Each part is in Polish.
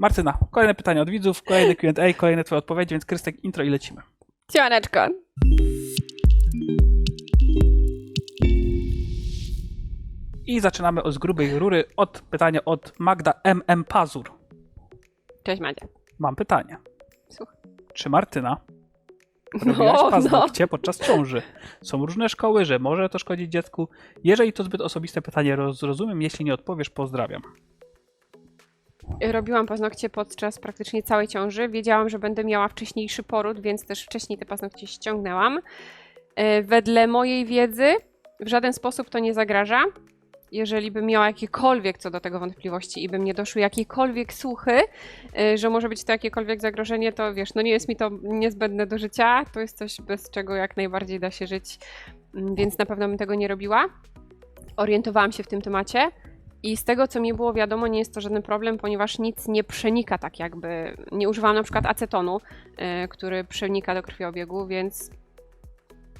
Martyna, kolejne pytania od widzów, kolejny Q&A, kolejne twoje odpowiedzi, więc Krystek, intro i lecimy. Siemaneczko. I zaczynamy od z grubej rury od pytania od Magda MM Pazur. Cześć Madzia. Mam pytanie. Słuchaj. Czy Martyna robiłaś No, no. paznokcie podczas ciąży? Są różne szkoły, że może to szkodzić dziecku. Jeżeli to zbyt osobiste pytanie, roz- rozumiem. Jeśli nie odpowiesz, pozdrawiam. Robiłam paznokcie podczas praktycznie całej ciąży. Wiedziałam, że będę miała wcześniejszy poród, więc też wcześniej te paznokcie ściągnęłam. E, Wedle mojej wiedzy w żaden sposób to nie zagraża. Jeżeli bym miała jakiekolwiek co do tego wątpliwości i by mnie doszły jakiekolwiek słuchy, e, że może być to jakiekolwiek zagrożenie, to wiesz, no nie jest mi to niezbędne do życia. To jest coś, bez czego jak najbardziej da się żyć, mm, więc na pewno bym tego nie robiła. Orientowałam się w tym temacie. I z tego, co mi było wiadomo, nie jest to żaden problem, ponieważ nic nie przenika tak jakby. Nie używałam na przykład acetonu, y, który przenika do krwiobiegu, więc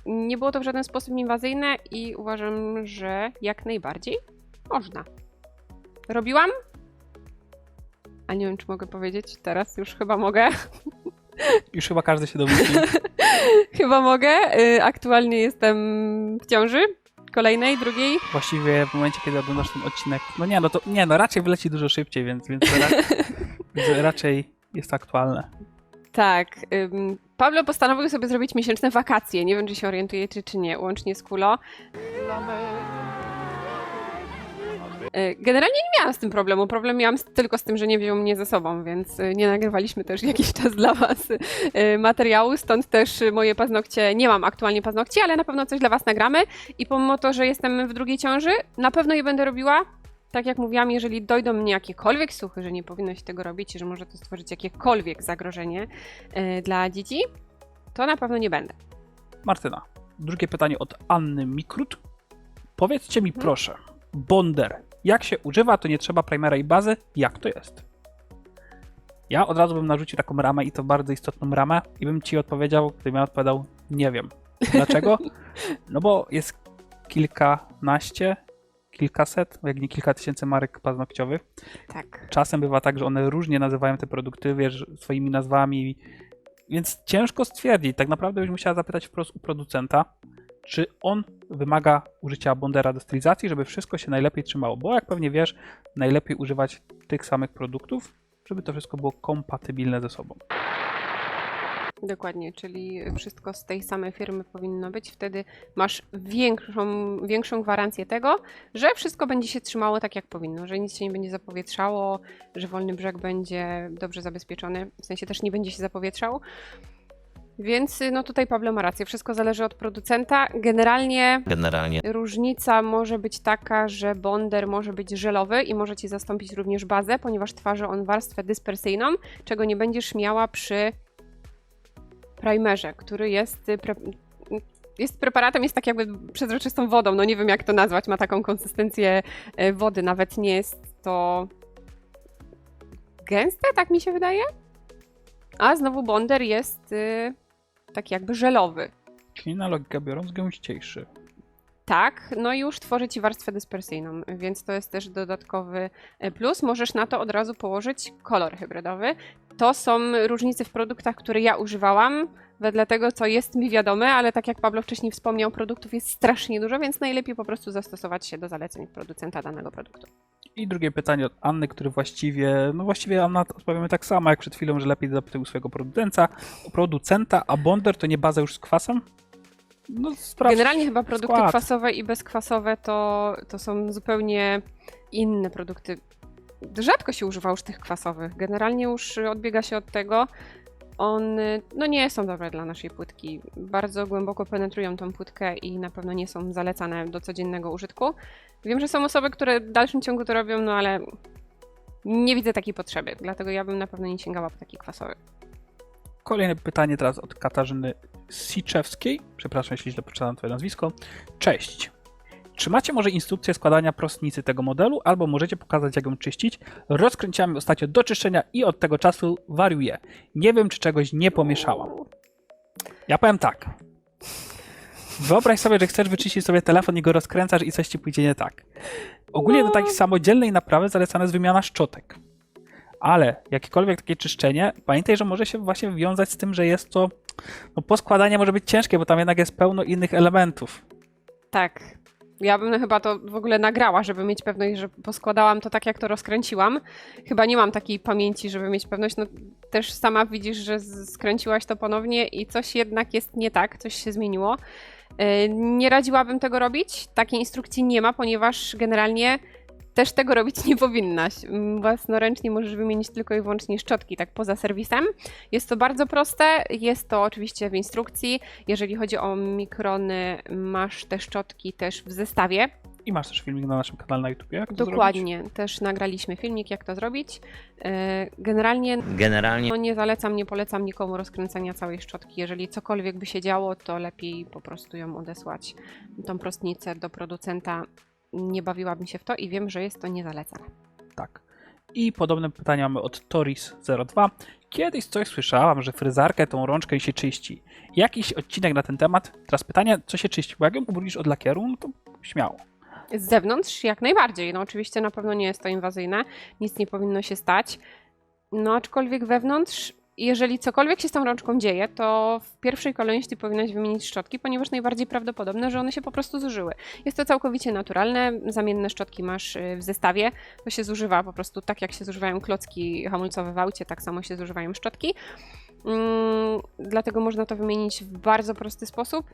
nie było to w żaden sposób inwazyjne i uważam, że jak najbardziej można. Robiłam? A nie wiem, czy mogę powiedzieć teraz, już chyba mogę. Już chyba każdy się domyśli. chyba mogę. Y, Aktualnie jestem w ciąży. Kolejnej, drugiej. Właściwie w momencie, kiedy oglądasz ten odcinek, no nie, no to nie, no raczej wyleci dużo szybciej, więc, więc, ra, więc raczej jest to aktualne. Tak. ym, Pablo postanowił sobie zrobić miesięczne wakacje. Nie wiem, czy się orientujecie, czy nie, łącznie z Kulo. Y, Generalnie nie miałam z tym problemu. Problem miałam tylko z tym, że nie wziął mnie ze sobą, więc y, nie nagrywaliśmy też jakiś czas dla Was y, materiału. Stąd też moje paznokcie, nie mam aktualnie paznokci, ale na pewno coś dla Was nagramy. I pomimo to, że jestem w drugiej ciąży, na pewno je będę robiła. Tak jak mówiłam, jeżeli dojdą mnie jakiekolwiek słuchy, że nie powinno się tego robić i że może to stworzyć jakiekolwiek zagrożenie dla dzieci, to na pewno nie będę. Martyna, drugie pytanie od Anny Mikrut. Powiedzcie mi Mhm. proszę, Bonder, jak się używa, to nie trzeba primera i bazy, jak to jest? Ja od razu bym narzucił taką ramę i to bardzo istotną ramę i bym ci odpowiedział, gdybym ja odpowiadał, nie wiem. Dlaczego? No bo jest kilkanaście, kilkaset, jak nie kilka tysięcy marek paznokciowych. Tak. Czasem bywa tak, że one różnie nazywają te produkty, wiesz, swoimi nazwami, więc ciężko stwierdzić. Tak naprawdę byś musiała zapytać wprost u producenta, czy on wymaga użycia bondera do stylizacji, żeby wszystko się najlepiej trzymało. Bo jak pewnie wiesz, najlepiej używać tych samych produktów, żeby to wszystko było kompatybilne ze sobą. Dokładnie, czyli wszystko z tej samej firmy powinno być. Wtedy masz większą, większą gwarancję tego, że wszystko będzie się trzymało tak, jak powinno, że nic się nie będzie zapowietrzało, że wolny brzeg będzie dobrze zabezpieczony, w sensie też nie będzie się zapowietrzał. Więc no tutaj Pablo ma rację, wszystko zależy od producenta. Generalnie Generalnie Różnica może być taka, że bonder może być żelowy i może ci zastąpić również bazę, ponieważ tworzy on warstwę dyspersyjną, czego nie będziesz miała przy primerze, który jest, y, pre... jest preparatem, jest tak jakby przezroczystą wodą. No nie wiem jak to nazwać, ma taką konsystencję e, wody, nawet nie jest to gęste, tak mi się wydaje. A znowu bonder jest y, tak jakby żelowy. Czyli na logikę biorąc gęściejszy. Tak, no i już tworzy ci warstwę dyspersyjną, więc to jest też dodatkowy e, plus. Możesz na to od razu położyć kolor hybrydowy. To są różnice w produktach, które ja używałam, wedle tego, co jest mi wiadome, ale tak jak Pablo wcześniej wspomniał, produktów jest strasznie dużo, więc najlepiej po prostu zastosować się do zaleceń producenta danego produktu. I drugie pytanie od Anny, który właściwie, no właściwie Anna odpowiemy tak samo jak przed chwilą, że lepiej zapytał swojego producenta, producenta, a bonder to nie baza już z kwasem? No sprawdź. Generalnie chyba produkty skład. kwasowe i bezkwasowe to, to są zupełnie inne produkty. Rzadko się używa już tych kwasowych. Generalnie już odbiega się od tego. One no nie są dobre dla naszej płytki. Bardzo głęboko penetrują tą płytkę i na pewno nie są zalecane do codziennego użytku. Wiem, że są osoby, które w dalszym ciągu to robią, no ale nie widzę takiej potrzeby. Dlatego ja bym na pewno nie sięgała po taki kwasowy. Kolejne pytanie teraz od Katarzyny Siczewskiej. Przepraszam, jeśli źle przeczytałem Twoje nazwisko. Cześć. Czy macie może instrukcję składania prostnicy tego modelu, albo możecie pokazać, jak ją czyścić? Rozkręciłam ostatnio do czyszczenia i od tego czasu wariuję. Nie wiem, czy czegoś nie pomieszałam. Ja powiem tak. Wyobraź sobie, że chcesz wyczyścić sobie telefon i go rozkręcasz i coś ci pójdzie nie tak. Ogólnie do takiej samodzielnej naprawy zalecana jest wymiana szczotek. Ale jakiekolwiek takie czyszczenie, pamiętaj, że może się właśnie wiązać z tym, że jest to. No, poskładanie może być ciężkie, bo tam jednak jest pełno innych elementów. Tak. Ja bym chyba to w ogóle nagrała, żeby mieć pewność, że poskładałam to tak, jak to rozkręciłam. Chyba nie mam takiej pamięci, żeby mieć pewność. No też sama widzisz, że skręciłaś to ponownie i coś jednak jest nie tak, coś się zmieniło. Yy, Nie radziłabym tego robić. Takiej instrukcji nie ma, ponieważ generalnie też tego robić nie powinnaś. Mm, Własnoręcznie możesz wymienić tylko i wyłącznie szczotki, tak poza serwisem. Jest to bardzo proste, jest to oczywiście w instrukcji. Jeżeli chodzi o mikrony, masz te szczotki też w zestawie. I masz też filmik na naszym kanale na YouTube. Jak to Zrobić? Dokładnie, też nagraliśmy filmik, jak to zrobić. Yy, Generalnie Generalnie no nie zalecam, nie polecam nikomu rozkręcania całej szczotki. Jeżeli cokolwiek by się działo, to lepiej po prostu ją odesłać, tą prostnicę do producenta. Nie bawiłabym się w to i wiem, że jest to niezalecane. Tak. I podobne pytania mamy od Toris02. Kiedyś coś słyszałam, że fryzarkę tą rączkę się czyści. Jakiś odcinek na ten temat? Teraz pytanie, co się czyści? Bo jak ją ubrudzisz od lakieru, no to śmiało. Z zewnątrz jak najbardziej. No oczywiście na pewno nie jest to inwazyjne, nic nie powinno się stać. No aczkolwiek wewnątrz, jeżeli cokolwiek się z tą rączką dzieje, to w pierwszej kolejności powinnaś wymienić szczotki, ponieważ najbardziej prawdopodobne, że one się po prostu zużyły. Jest to całkowicie naturalne, zamienne szczotki masz y, w zestawie, to się zużywa po prostu tak jak się zużywają klocki hamulcowe w aucie, tak samo się zużywają szczotki. Mm, dlatego można to wymienić w bardzo prosty sposób.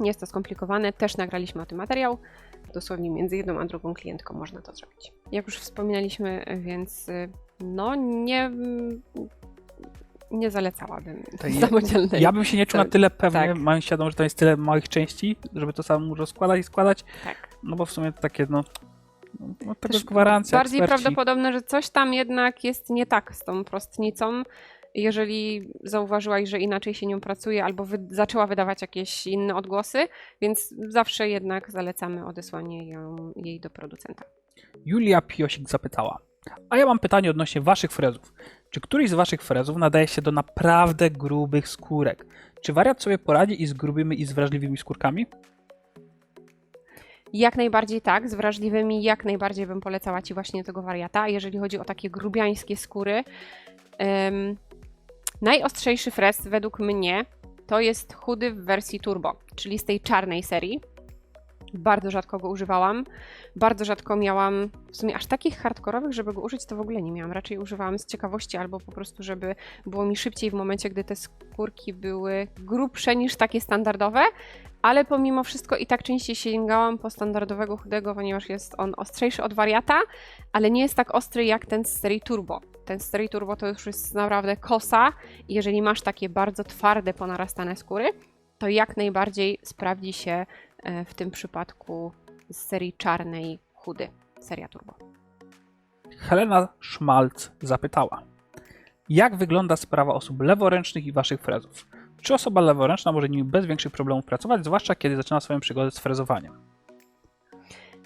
Nie jest to skomplikowane, też nagraliśmy o tym materiał dosłownie między jedną a drugą klientką można to zrobić. Jak już wspominaliśmy, więc y, no nie, nie zalecałabym To samodzielnej. Ja bym się nie czuł na Tak, tyle pewnie, tak. mając świadomość, że to jest tyle małych części, żeby to samo rozkładać i składać, Tak. no bo w sumie to takie, no, no to Też jest gwarancja Bardziej eksperci. prawdopodobne, że coś tam jednak jest nie tak z tą prostnicą. Jeżeli zauważyłaś, że inaczej się nią pracuje, albo wy- zaczęła wydawać jakieś inne odgłosy, więc zawsze jednak zalecamy odesłanie ją, jej do producenta. Julia Piosik zapytała. A ja mam pytanie odnośnie waszych frezów. Czy któryś z waszych frezów nadaje się do naprawdę grubych skórek? Czy wariat sobie poradzi i z grubymi i z wrażliwymi skórkami? Jak najbardziej tak, z wrażliwymi jak najbardziej bym polecała Ci właśnie tego wariata. Jeżeli chodzi o takie grubiańskie skóry, najostrzejszy frez według mnie to jest chudy w wersji turbo, czyli z tej czarnej serii. Bardzo rzadko go używałam. Bardzo rzadko miałam w sumie aż takich hardkorowych, żeby go użyć, to w ogóle nie miałam. Raczej używałam z ciekawości albo po prostu, żeby było mi szybciej w momencie, gdy te skórki były grubsze niż takie standardowe, ale pomimo wszystko i tak częściej sięgałam po standardowego chudego, ponieważ jest on ostrzejszy od wariata, ale nie jest tak ostry jak ten z serii Turbo. Ten z serii Turbo to już jest naprawdę kosa jeżeli masz takie bardzo twarde, ponarastane skóry, to jak najbardziej sprawdzi się w tym przypadku z serii czarnej chudy, seria Turbo. Helena Szmalc zapytała. Jak wygląda sprawa osób leworęcznych i waszych frezów? Czy osoba leworęczna może nimi bez większych problemów pracować, zwłaszcza kiedy zaczyna swoją przygodę z frezowaniem?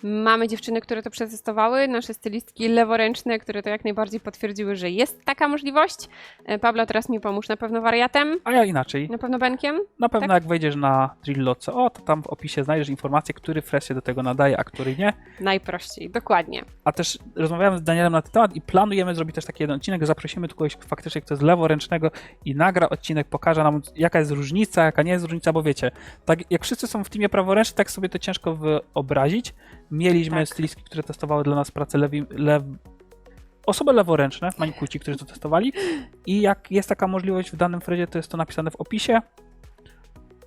Mamy dziewczyny, które to przetestowały, nasze stylistki leworęczne, które to jak najbardziej potwierdziły, że jest taka możliwość. E, Pablo, teraz mi pomóż na pewno wariatem, A ja inaczej. na pewno benkiem. Na pewno tak? jak wejdziesz na Drillo.co, to tam w opisie znajdziesz informację, który frez się do tego nadaje, a który nie. Najprościej, dokładnie. A też rozmawiałem z Danielem na ten temat i planujemy zrobić też taki jeden odcinek. Zaprosimy tu kogoś faktycznie, kto jest leworęcznego i nagra odcinek, pokaże nam, jaka jest różnica, jaka nie jest różnica, bo wiecie, tak jak wszyscy są w teamie praworęcznym, tak sobie to ciężko wyobrazić. Mieliśmy Tak. stylistki, które testowały dla nas pracę lewi, lew... osoby leworęczne, manikuci, którzy to testowali i jak jest taka możliwość w danym frezie, to jest to napisane w opisie.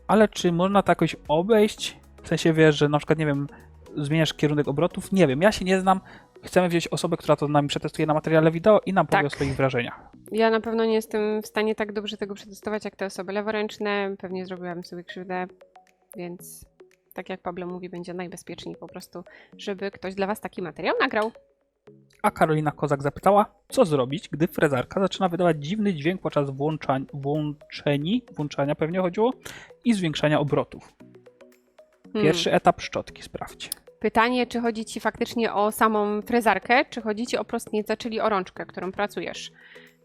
Ale czy można to jakoś obejść? W sensie wiesz, że na przykład, nie wiem, zmieniasz kierunek obrotów? Nie wiem, ja się nie znam. Chcemy wziąć osobę, która to nam przetestuje na materiale wideo i nam powie Tak. o swoich wrażeniach. Ja na pewno nie jestem w stanie tak dobrze tego przetestować, jak te osoby leworęczne. Pewnie zrobiłabym sobie krzywdę, więc tak jak Pablo mówi, będzie najbezpieczniej po prostu, żeby ktoś dla Was taki materiał nagrał. A Karolina Kozak zapytała, co zrobić, gdy frezarka zaczyna wydawać dziwny dźwięk podczas włączań, włączeni, włączania pewnie chodziło, i zwiększania obrotów. Hmm. Pierwszy etap szczotki sprawdź. Pytanie, czy chodzi Ci faktycznie o samą frezarkę, czy chodzi Ci o prostnicę, czyli o rączkę, którą pracujesz.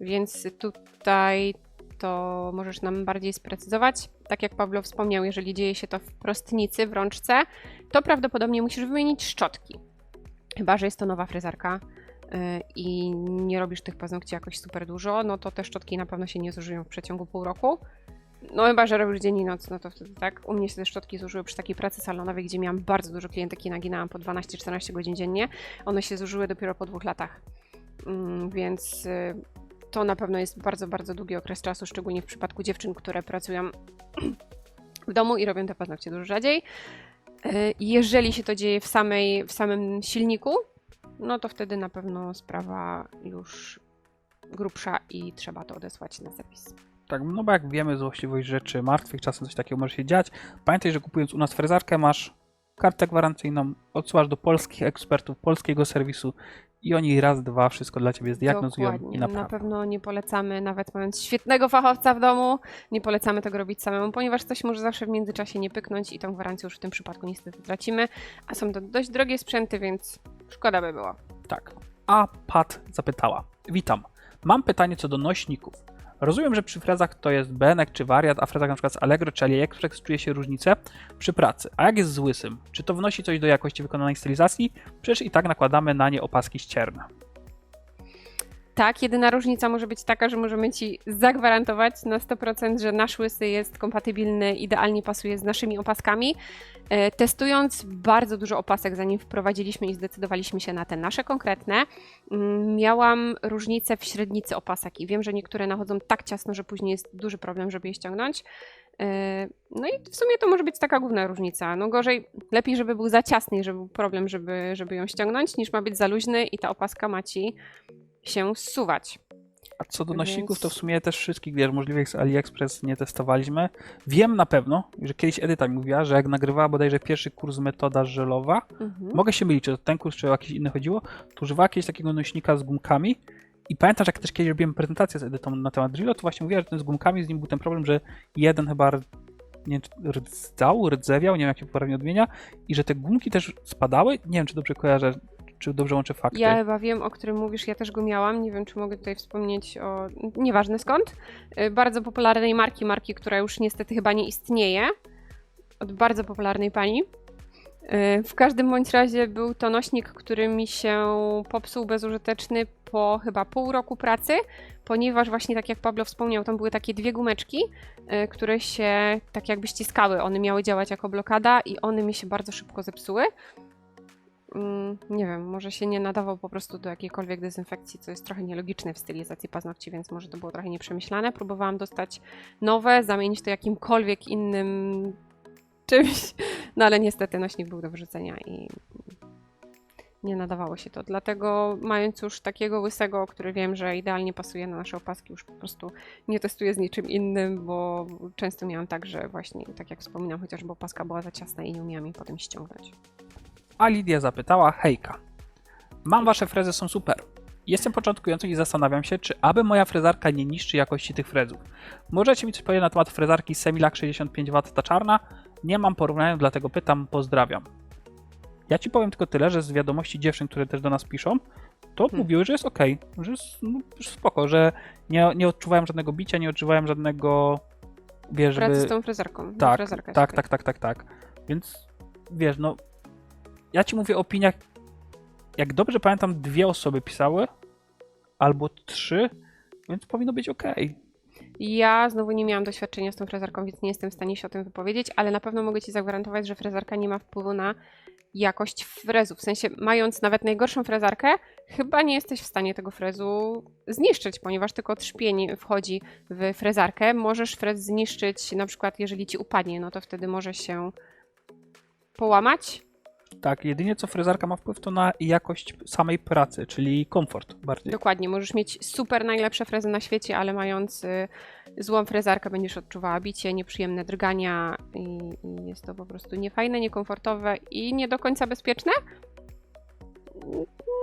Więc tutaj to możesz nam bardziej sprecyzować. Tak jak Pablo wspomniał, jeżeli dzieje się to w prostnicy, w rączce, to prawdopodobnie musisz wymienić szczotki. Chyba, że jest to nowa frezarka. i nie robisz tych paznokci jakoś super dużo, no to te szczotki na pewno się nie zużyją w przeciągu pół roku. No chyba, że robisz dzień i noc, no to wtedy tak. U mnie się te szczotki zużyły przy takiej pracy salonowej, gdzie miałam bardzo dużo klientek i naginałam po 12-14 godzin dziennie. One się zużyły dopiero po dwóch latach. Mm, Więc y, to na pewno jest bardzo, bardzo długi okres czasu, szczególnie w przypadku dziewczyn, które pracują w domu i robią te paznokcie dużo rzadziej. Y, Jeżeli się to dzieje w, samej, w samym silniku, no to wtedy na pewno sprawa już grubsza i trzeba to odesłać na zapis. Tak, no bo jak wiemy, złośliwość rzeczy martwych, czasem coś takiego może się dziać. Pamiętaj, że kupując u nas frezarkę, masz kartę gwarancyjną, odsyłasz do polskich ekspertów, polskiego serwisu i oni raz, dwa wszystko dla ciebie zdiagnozują i Dokładnie. Na naprawią. pewno nie polecamy, nawet mając świetnego fachowca w domu, nie polecamy tego robić samemu, ponieważ coś może zawsze w międzyczasie nie pyknąć i tą gwarancję już w tym przypadku niestety tracimy. A są to dość drogie sprzęty, więc szkoda by było. Tak. A Pat zapytała. Witam. Mam pytanie co do nośników. Rozumiem, że przy frezach to jest Benek czy Wariat, a frezach np. z Allegro czy AliExpress czuje się różnicę przy pracy. A jak jest z łysym? Czy to wnosi coś do jakości wykonanej stylizacji? Przecież i tak nakładamy na nie opaski ścierne. Tak, jedyna różnica może być taka, że możemy Ci zagwarantować na 100%, że nasz łysy jest kompatybilny, idealnie pasuje z naszymi opaskami. E, Testując bardzo dużo opasek, zanim wprowadziliśmy i zdecydowaliśmy się na te nasze konkretne, mm, miałam różnicę w średnicy opasek i wiem, że niektóre nachodzą tak ciasno, że później jest duży problem, żeby je ściągnąć. E, No i w sumie to może być taka główna różnica. No gorzej, lepiej, żeby był za ciasny żeby był problem, żeby, żeby ją ściągnąć, niż ma być za luźny i ta opaska ma Ci się zsuwać. A co do Więc- nośników, to w sumie też wszystkich wiesz, możliwych z AliExpress nie testowaliśmy. Wiem na pewno, że kiedyś Edyta mi mówiła, że jak nagrywała bodajże pierwszy kurs metoda żelowa, Mhm. mogę się mylić, czy to ten kurs, czy o jakiś inny chodziło, to używała jakiegoś takiego nośnika z gumkami i pamiętam, że jak też kiedyś robiłem prezentację z Edytą na temat drillu, to właśnie mówiła, że ten z gumkami, z nim był ten problem, że jeden chyba nie wiem, rdzał, rdzewiał, nie wiem jak się poprawnie odmienia i że te gumki też spadały, nie wiem czy dobrze kojarzę, czy dobrze łączę fakty. Ja chyba wiem, o którym mówisz, ja też go miałam. Nie wiem, czy mogę tutaj wspomnieć o. Nieważne skąd. Y, Bardzo popularnej marki, marki, która już niestety chyba nie istnieje. Od bardzo popularnej pani. Y, W każdym bądź razie był to nośnik, który mi się popsuł bezużyteczny po chyba pół roku pracy, ponieważ właśnie tak jak Pablo wspomniał, tam były takie dwie gumeczki, y, które się tak jakby ściskały. One miały działać jako blokada i one mi się bardzo szybko zepsuły. Mm, nie wiem, może się nie nadawał po prostu do jakiejkolwiek dezynfekcji, co jest trochę nielogiczne w stylizacji paznokci, więc może to było trochę nieprzemyślane. Próbowałam dostać nowe, zamienić to jakimkolwiek innym czymś, no ale niestety nośnik był do wyrzucenia i nie nadawało się to. Dlatego mając już takiego łysego, który wiem, że idealnie pasuje na nasze opaski, już po prostu nie testuję z niczym innym, bo często miałam tak, że właśnie, tak jak wspominam, chociażby opaska była za ciasna i nie umiałam jej potem ściągnąć. A Lidia zapytała, hejka, mam wasze frezy, są super. Jestem początkujący i zastanawiam się, czy aby moja frezarka nie niszczy jakości tych frezów. Możecie mi coś powiedzieć na temat frezarki Semilak 65W ta czarna? Nie mam porównania, dlatego pytam, pozdrawiam. Ja ci powiem tylko tyle, że z wiadomości dziewczyn, które też do nas piszą, to Hmm. mówiły, że jest ok, że jest no, spoko, że nie, nie odczuwają żadnego bicia, nie odczuwają żadnego, wiesz. Pracy z tą frezarką. Tak, tak, okej. tak, tak, tak, tak. Więc wiesz, no ja ci mówię o opiniach. Jak dobrze pamiętam, dwie osoby pisały, albo trzy, więc powinno być ok. Ja znowu nie miałam doświadczenia z tą frezarką, więc nie jestem w stanie się o tym wypowiedzieć, ale na pewno mogę Ci zagwarantować, że frezarka nie ma wpływu na jakość frezu. W sensie, mając nawet najgorszą frezarkę, chyba nie jesteś w stanie tego frezu zniszczyć, ponieważ tylko trzpień wchodzi w frezarkę. Możesz frez zniszczyć, na przykład jeżeli Ci upadnie, no to wtedy może się połamać, Tak, jedynie co frezarka ma wpływ to na jakość samej pracy, czyli komfort bardziej. Dokładnie, możesz mieć super najlepsze frezy na świecie, ale mając y, złą frezarkę będziesz odczuwała bicie, nieprzyjemne drgania i, i jest to po prostu niefajne, niekomfortowe i nie do końca bezpieczne.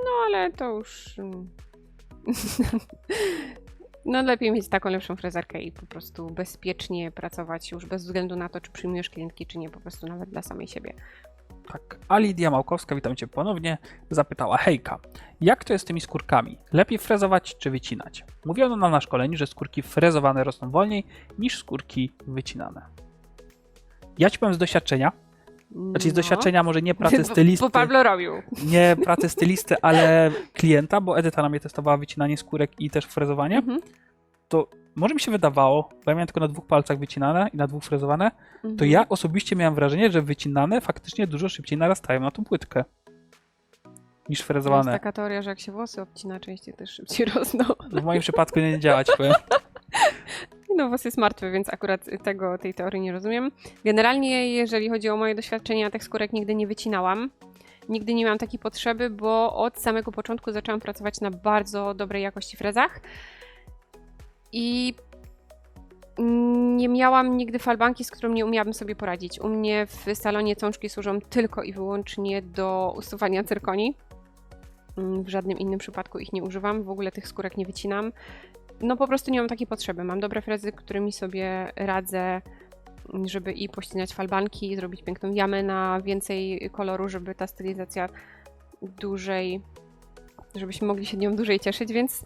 No ale to już... mm. No lepiej mieć taką lepszą frezarkę i po prostu bezpiecznie pracować już bez względu na to, czy przyjmujesz klientki, czy nie, po prostu nawet dla samej siebie. Tak. A Lidia Małkowska, witam cię ponownie, zapytała: Hejka, jak to jest z tymi skórkami? Lepiej frezować czy wycinać? Mówiono nam na szkoleniu, że skórki frezowane rosną wolniej niż skórki wycinane. Ja ci powiem z doświadczenia, Znaczy z doświadczenia może nie pracy stylisty, bo Pablo robił. nie pracy stylisty, ale klienta, bo Edyta na mnie testowała wycinanie skórek i też frezowanie. Mhm. Może mi się wydawało, bo ja miałem tylko na dwóch palcach wycinane i na dwóch frezowane, to Mhm. ja osobiście miałem wrażenie, że wycinane faktycznie dużo szybciej narastają na tą płytkę niż Jest frezowane. taka teoria, że jak się włosy obcina, częściej też szybciej rosną. W moim przypadku nie działa, ci powiem. No, włos jest martwy, więc akurat tego, tej teorii nie rozumiem. Generalnie, jeżeli chodzi o moje doświadczenia, ja tych skórek nigdy nie wycinałam. Nigdy nie miałam takiej potrzeby, bo od samego początku zaczęłam pracować na bardzo dobrej jakości frezach. I nie miałam nigdy falbanki, z którą nie umiałabym sobie poradzić. U mnie w salonie cączki służą tylko i wyłącznie do usuwania cyrkoni. Mm, W żadnym innym przypadku ich nie używam, w ogóle tych skórek nie wycinam. No po prostu nie mam takiej potrzeby. Mam dobre frezy, którymi sobie radzę, żeby i pościnać falbanki, zrobić piękną jamę na więcej koloru, żeby ta stylizacja dłużej, żebyśmy mogli się nią dłużej cieszyć, więc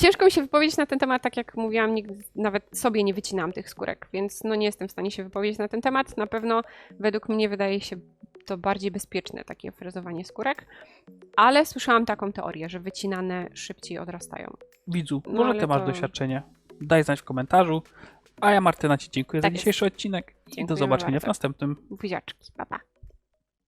ciężko mi się wypowiedzieć na ten temat, tak jak mówiłam, nigdy nawet sobie nie wycinałam tych skórek, więc no nie jestem w stanie się wypowiedzieć na ten temat. Na pewno według mnie wydaje się to bardziej bezpieczne, takie frezowanie skórek, ale słyszałam taką teorię, że wycinane szybciej odrastają. Widzu, No, może ty masz to- doświadczenie. Daj znać w komentarzu. A ja Martyna Ci dziękuję Tak za jest. dzisiejszy odcinek i do Dziękujemy zobaczenia w bardzo. następnym. Buziaczki, pa pa.